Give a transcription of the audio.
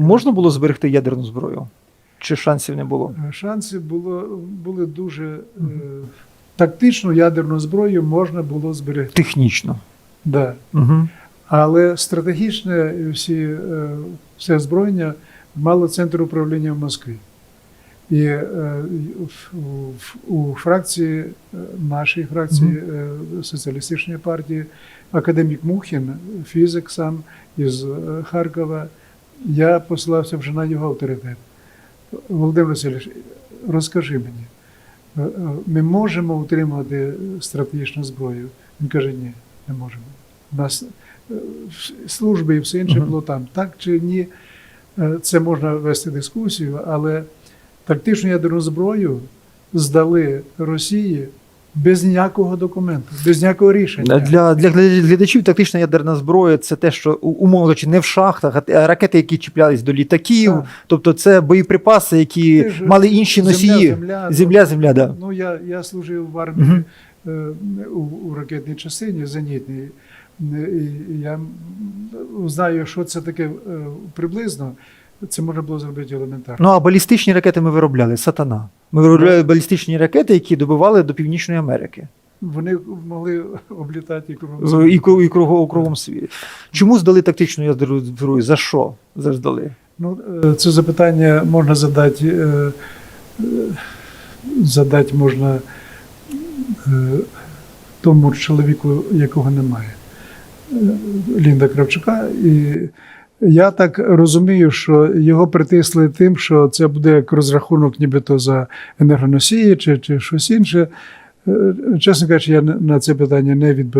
Можна було зберегти ядерну зброю? Чи шансів не було? Е, Шанси було, були дуже е, тактичну ядерну зброю можна було зберегти. Технічно. Да. Угу. Але стратегічне всі, е, все озброєння мало центр управління в Москві. І е, в- в- у фракції, нашій фракції е, соціалістичної партії, академік Мухін, фізик сам із Харкова, я посилався вже на його авторитет. Володимир Васильович, розкажи мені, е, е, ми можемо утримувати стратегічну зброю? Він каже, ні, не можемо. У нас е, служби і все інше Мгм. було там. Так чи ні, це можна вести дискусію, але тактичну ядерну зброю здали Росії без ніякого документу, без ніякого рішення. Для, для глядачів тактична ядерна зброя це те, що умовно кажучи, не в шахтах, а ракети, які чіплялись до літаків. Так. Тобто це боєприпаси, які Ти ж- мали інші носії. Земля, Земля, земля, да. Ну, я, я служив в армії Мгм. е, у, у ракетній частині зенітній. Е, І, і я знаю, що це таке е, приблизно. Це можна було зробити елементарно. Ну а балістичні ракети ми виробляли, сатана. Ми виробляли балістичні ракети, які добивали до Північної Америки. Вони могли облітати і кругом. Світу. І, і кругом, кругом світі. Чому здали тактичну ядерну зброю? За що здали? Ну, е, це запитання можна задати, е, е, задати можна тому чоловіку, якого немає. Лінда Кравчука. І я так розумію, що його притисли тим, що це буде як розрахунок нібито за енергоносії чи, чи щось інше. Е, Чесно кажучи, я на це питання не відповів.